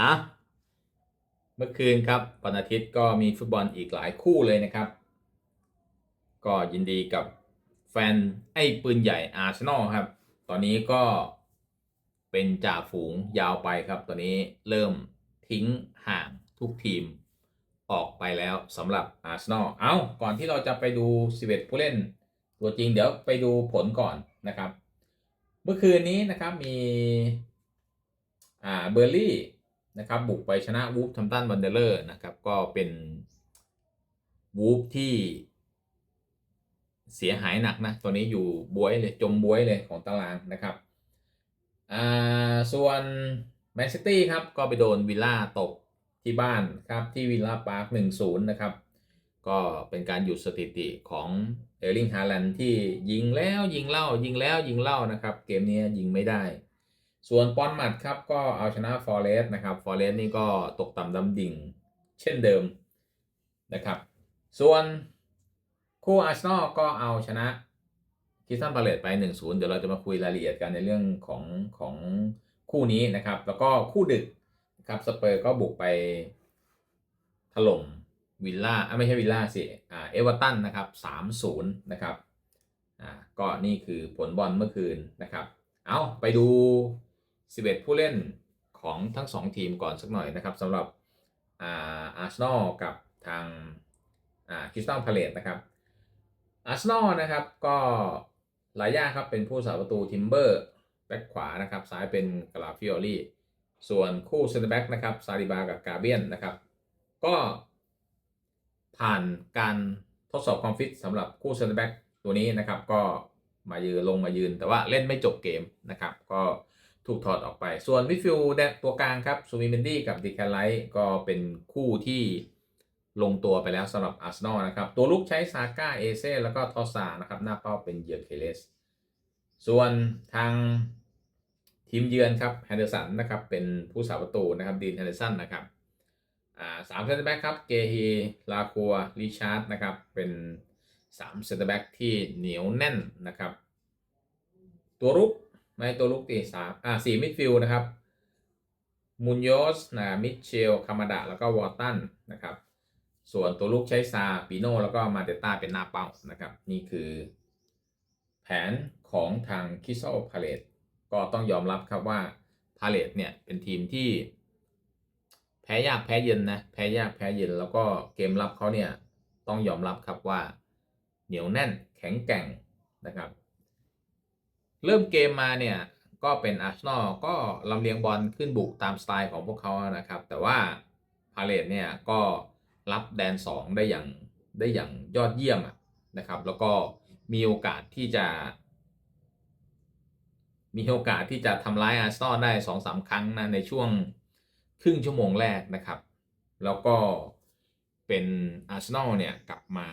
อะเมื่อคืนครับวันอาทิตย์ก็มีฟุตบอลอีกหลายคู่เลยนะครับ ก็ยินดีกับแฟนไอ้ปืนใหญ่อาร์เซนอลครับ ตอนนี้ก็เป็นจ่าฝูงยาวไปครับ ตอนนี้เริ่มทิ้งห่างทุกทีมออกไปแล้วสำหรับอาร์เซนอล เอาก่อนที่เราจะไปดู 11 ผู้เล่น ตัวจริงเดี๋ยวไปดูผลก่อนนะครับ เมื่อคืนนี้นะครับมี อ่าเบอร์ลี่นะครับบุกไปชนะวูฟทัมตันวันเดอร์นะครับก็เป็นวูฟที่เสียหายหนักนะตัวนี้อยู่บวยเลยจมบวยเลยของตารางนะครับอ่าส่วนแมนซิตี้ครับก็ไปโดนวิลล่าตกที่บ้านครับที่วิลล่าพาร์ค1-0นะครับก็เป็นการหยุดสถิติของเออร์ลิงฮาแลนด์ที่ยิงแล้วยิงเล่ายิงแล้วยิงเล่านะครับเกมนี้ยิงไม่ได้ ส่วนปอนมัดครับก็เอาชนะฟอร์เรสต์นะครับฟอร์เรสต์นี่ก็ตกต่ำดำดิ่งเช่นเดิมนะครับ ส่วนคู่อาร์เซนอลก็เอาชนะคิสตันบาเลตไป 1-0 เดี๋ยวเราจะมาคุยรายละเอียดกันในเรื่องของของคู่นี้นะครับ แล้วก็คู่ดึกครับสเปอร์ก็บุกไปถล่มวิลล่าไม่ใช่วิลล่าสิอ่าเอเวอร์ตันนะครับ3-0นะครับอ่าก็นี่คือผลบอลเมื่อคืนนะครับ เอาไปดู 11 ผู้เล่นของทั้ง 2 ทีมก่อนสักหน่อยนะครับสำหรับอาร์เซนอลกับทางคริสตัลพาเลตนะครับอาร์เซนอลนะครับก็ลายย่าครับเป็นผู้สาประตูทิมเบอร์แบ็คขวานะครับซ้ายเป็นกราฟิโอลี่ส่วนคู่เซนเตอร์แบ็กนะครับซาดิบากับกาเบียนนะครับ ก็ผ่านการทดสอบความฟิตสำหรับคู่เซนเตอร์แบ็กตัวนี้นะครับ ก็มายืนลงมายืนแต่ว่าเล่นไม่จบเกมนะครับ ก็ ถูกถอดออกไป ส่วนมิดฟิลด์ตัวกลางครับซูมิเมนดี้กับดิแคลไลท์ก็เป็นคู่ที่ลงตัวไปแล้วสำหรับอาร์เซนอลนะครับ ตัวลุกใช้ซาก้าเอเซ่แล้วก็ทอสซานะครับ หน้าเป้าเป็นเยอร์เคเลส ส่วนทางทีมเยือนครับแฮนเดอร์สันนะครับ เป็นผู้สาประตูนะครับดีนแฮนเดอร์สันนะครับสามเซนเตอร์แบ็กครับเกฮีลาคัวริชาร์ดนะครับ เป็นสามเซนเตอร์แบ็กที่เหนียวแน่นนะครับ ตัวรุก ไม่ตัวรุกตีสามอ่าสี่มิดฟิลด์นะครับมุนโยสนะมิเชลคามาดะแล้วก็วอร์ตันนะครับ ส่วนตัวลุกใช้ซาปิโนแล้วก็มาเตต้าเป็นหน้าเป้านะครับ นี่คือแผนของทางคิโซพาเลตก็ต้องยอมรับครับว่าพาเลตเนี่ยเป็นทีมที่ แพ้ยากแพ้เย็นนะ แพ้ยากแพ้เย็นแล้วก็เกมรับเขาเนี่ยต้องยอมรับครับว่า เหนียวแน่นแข็งแกร่งนะครับ เริ่มเกมมาเนี่ยก็เป็นอาร์เซนอลก็ลำเลียงบอลขึ้นบุกตามสไตล์ของพวกเขานะครับ แต่ว่าพาเลตเนี่ยก็รับแดน 2 ได้อย่างได้อย่างยอดเยี่ยมนะครับ แล้วก็มีโอกาสที่จะ มีโอกาสที่จะทำร้ายอาร์เซนอลได้สองสามครั้งนะในช่วงครึ่งชั่วโมงแรกนะครับ แล้วก็เป็นอาร์เซนอลเนี่ยกลับมา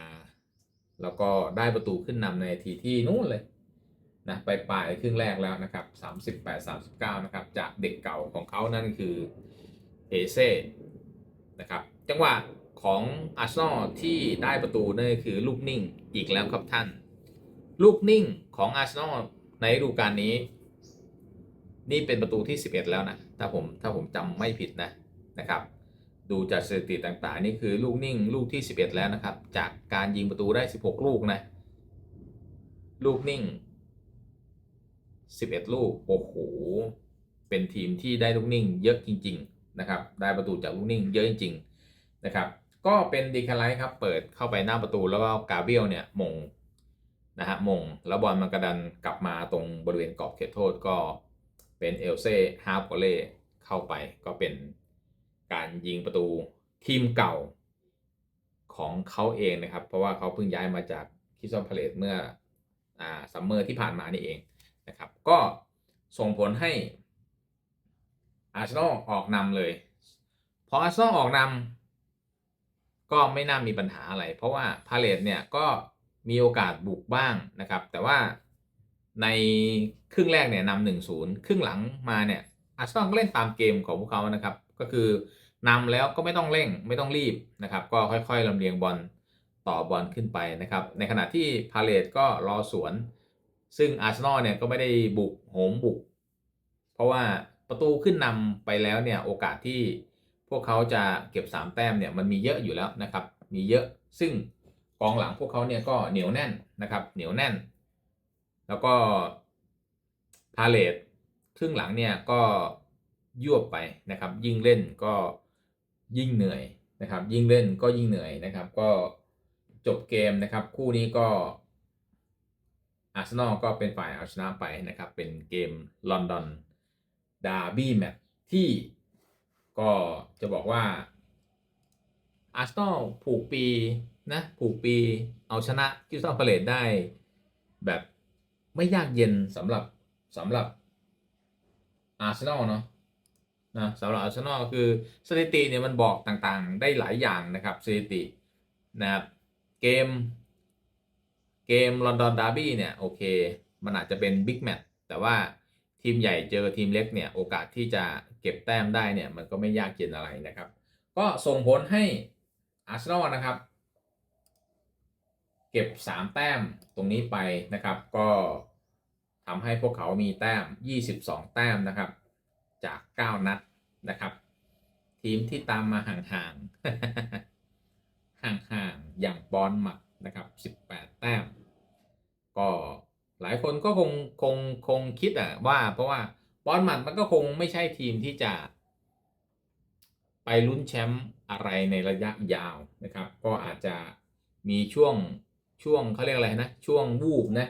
แล้วก็ได้ประตูขึ้นนำในทีที่นู้นเลย นะไปปลายครึ่งแรกแล้วนะครับ38-39นะครับจากเด็กเก่าของเขานั่นคือเอเซ่นะครับจังหวะของอาร์เซนอลที่ได้ประตูนั่นคือลูกนิ่งอีกแล้วครับท่าน ลูกนิ่งของอาร์เซนอลในฤดูกาลนี้ นี่เป็นประตูที่ 11 แล้วนะถ้าผมถ้าผมจำไม่ผิดนะนะครับ ดูจากสถิติต่างๆ นี่คือลูกนิ่งลูกที่ 11 แล้วนะครับ จากการยิงประตูได้ 16 ลูกนะลูกนิ่ง 11 ลูก โอ้โห เป็นทีมที่ได้ลูกนิ่งเยอะจริง ๆ นะครับ ได้ประตูจากลูกนิ่งเยอะจริง ๆ นะครับ ก็เป็นดีคาไลท์ครับ เปิดเข้าไปหน้าประตูแล้วก็กาเบียลเนี่ยมงนะฮะมง แล้วบอลมันกระดันกลับมาตรงบริเวณกรอบเขตโทษก็เป็นเอลเซ่ฮาร์ปโเล่เข้าไปก็เป็นการยิงประตูทีมเก่าของเขาเองนะครับ เพราะว่าเขาเพิ่งย้ายมาจากคิซอนพาเลตเมื่ออ่าซัมเมอร์ที่ผ่านมานี่เอง นะครับ ก็ส่งผลให้อาร์เซนอลออกนำเลย พออาร์เซนอลออกนำก็ไม่น่ามีปัญหาอะไร เพราะว่าพาเลตเนี่ยก็มีโอกาสบุกบ้างนะครับ แต่ว่าในครึ่งแรกเนี่ยนำหนึ่งศูนย์ครึ่งหลังมาเนี่ยอาร์เซนอลก็เล่นตามเกมของพวกเขานะครับ ก็คือนำแล้วก็ไม่ต้องเร่งไม่ต้องรีบนะครับ ก็ค่อยๆลำเลียงบอลต่อบอลขึ้นไปนะครับ ในขณะที่พาเลตก็รอสวน ซึ่งอาร์เซนอลเนี่ยก็ไม่ได้บุกโหมบุก เพราะว่าประตูขึ้นนำไปแล้วเนี่ยโอกาสที่พวกเขาจะเก็บ 3 แต้มเนี่ยมันมีเยอะอยู่แล้วนะครับ มีเยอะซึ่งกองหลังพวกเขาเนี่ยก็เหนียวแน่นนะครับ เหนียวแน่น แล้วก็พาเลตครึ่งหลังเนี่ยก็ยวบไปนะครับ ยิ่งเล่นก็ยิ่งเหนื่อยนะครับ ยิ่งเล่นก็ยิ่งเหนื่อยนะครับ ก็จบเกมนะครับ คู่นี้ก็ อาร์เซนอลก็เป็นฝ่ายเอาชนะไปนะครับ เป็นเกมลอนดอนดาร์บี้แมตที่ก็จะบอกว่าอาร์เซนอลผูกปีนะผูกปีเอาชนะคิวซัลพาเลตได้ แบบไม่ยากเย็นสำหรับสำหรับอาร์เซนอลเนาะนะสำหรับอาร์เซนอลคือสถิติเนี่ยมันบอกต่างๆ ได้หลายอย่างนะครับสถิตินะครับเกม เกมลอนดอนดาร์บี้เนี่ยโอเค มันอาจจะเป็นบิ๊กแมตช์แต่ว่าทีมใหญ่เจอทีมเล็กเนี่ยโอกาสที่จะเก็บแต้มได้เนี่ยมันก็ไม่ยากเย็นอะไรนะครับ ก็ส่งผลให้อาร์เซนอลนะครับ เก็บ 3 แต้มตรงนี้ไปนะครับ ก็ทำให้พวกเขามีแต้ม 22 แต้มนะครับ จาก 9 นัดนะครับ ทีมที่ตามมาห่างๆห่างๆอย่างบอลหมัดนะครับ 18 แต้มก็หลายคนก็คงคงคงคิดอะว่า เพราะว่าบอลหมัดมันก็คงไม่ใช่ทีมที่จะ ไปลุ้นแชมป์อะไรในระยะยาวนะครับ ก็อาจจะมีช่วงช่วงเขาเรียกอะไรนะ ช่วงวูบนะ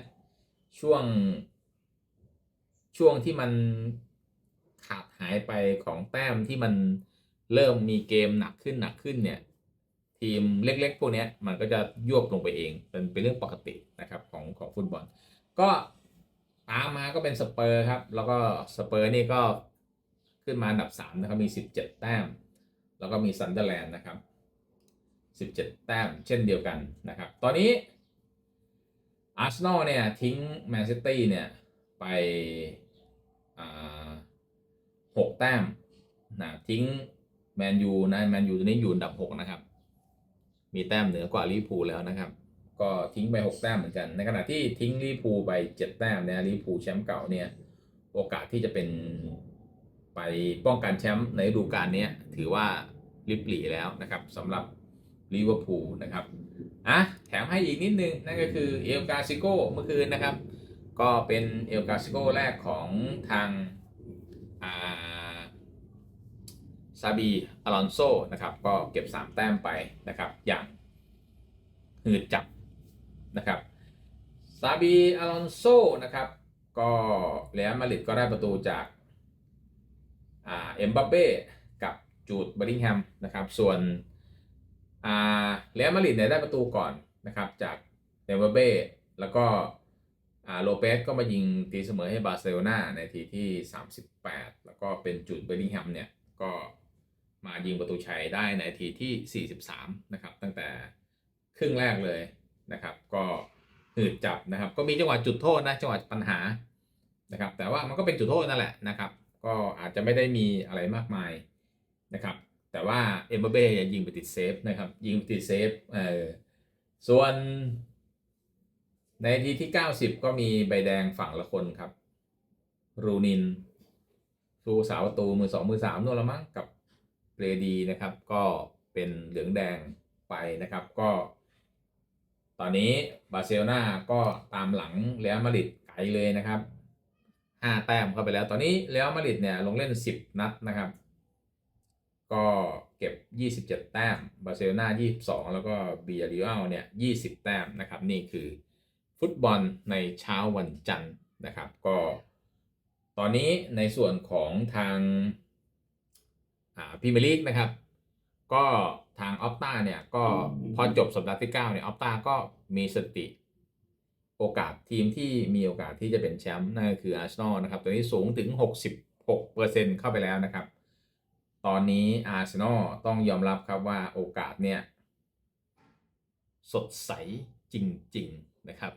ช่วง ช่วงที่มันขาดหายไปของแต้มที่มันเริ่มมีเกมหนักขึ้นหนักขึ้นเนี่ย ทีมเล็ก ๆ พวกนี้มันก็จะยวบลงไปเอง เป็นเป็นเรื่องปกตินะครับของของฟุตบอล ก็ตามมาก็เป็นสเปอร์ครับ แล้วก็สเปอร์นี่ก็ขึ้นมาอันดับ3นะครับมี 17 แต้ม แล้วก็มีซันเดอร์แลนด์นะครับ 17 แต้มเช่นเดียวกันนะครับ ตอนนี้อาร์เซนอลเนี่ยทิ้งแมนซิตี้เนี่ยไปหกแต้มนะทิ้งแมนยูนะแมนยูตัวนี้อยู่อันดับ 6 นะครับ มีแต้มเหนือกว่าลิเวอร์พูแล้วนะครับ ก็ทิ้งไป 6 แต้มเหมือนกัน ในขณะที่ทิ้งลิเวอร์พูไป 7 แต้มเนี่ยลิเวอร์พูแชมป์เก่าเนี่ยโอกาสที่จะเป็นไปป้องกันแชมป์ในฤดูกาลนี้ถือว่าลิบหลีแล้วนะครับสำหรับลิเวอร์พูลนะครับอะแถมให้อีกนิดนึง นั่นก็คือเอลกาซิโกเมื่อคืนนะครับ ก็เป็นเอลกาซิโกแรกของทางอ่า ซาบีอลอนโซนะครับก็เก็บ 3 แต้มไปนะครับอย่างหืดจับนะครับซาบีอลอนโซนะครับก็เรอัลมาดริดก็ได้ประตูจากอ่าเอ็มบัปเป้กับจูดบริงแฮมนะครับส่วนอ่าเรอัลมาดริดเนี่ยได้ประตูก่อนนะครับจากเอ็มบัปเป้แล้วก็อ่าโลเปสก็มายิงตีเสมอให้บาร์เซโลนาในทีที่ 38 แล้วก็เป็นจูดเบอร์ดิงแฮมเนี่ยก็ มายิงประตูชัยได้ในทีที่ 43 นะครับ ตั้งแต่ครึ่งแรกเลยนะครับ ก็หืดจับนะครับ ก็มีจังหวะจุดโทษนะจังหวะปัญหานะครับ แต่ว่ามันก็เป็นจุดโทษนั่นแหละนะครับ ก็อาจจะไม่ได้มีอะไรมากมายนะครับ แต่ว่าเอ็มเบเบ้ยิงไปติดเซฟนะครับ ยิงไปติดเซฟเออส่วนในทีที่ 90 ก็มีใบแดงฝั่งละคนครับ รูนินฟูสาวประตูมือสองมือสามนู่นละมั้งกับ เรดีนะครับ ก็เป็นเหลืองแดงไปนะครับก็ ตอนนี้บาร์เซโลนาก็ตามหลังเรอัลมาดริดไกลเลยนะครับ5แต้มเข้าไปแล้ว ตอนนี้เรอัลมาดริดเนี่ยลงเล่น 10 นัดนะครับ ก็เก็บ 27 แต้มบาร์เซโลนา22 แล้วก็เบียริอัลเนี่ย20 แต้มนะครับ นี่คือฟุตบอลในเช้าวันจันทร์นะครับ ก็ ตอนนี้ในส่วนของทาง พรีเมียร์ลีกนะครับ ก็ทางออฟตาเนี่ยก็พอจบสัปดาห์ที่ 9 เนี่ยออฟตาก็มีสถิติ โอกาสทีมที่มีโอกาสที่จะเป็นแชมป์นั่นก็คืออาร์เซนอลนะครับ ตัวนี้สูงถึง 66%เข้าไปแล้วนะครับ ตอนนี้อาร์เซนอลต้องยอมรับครับว่าโอกาสเนี่ย สดใสจริง ๆ นะครับ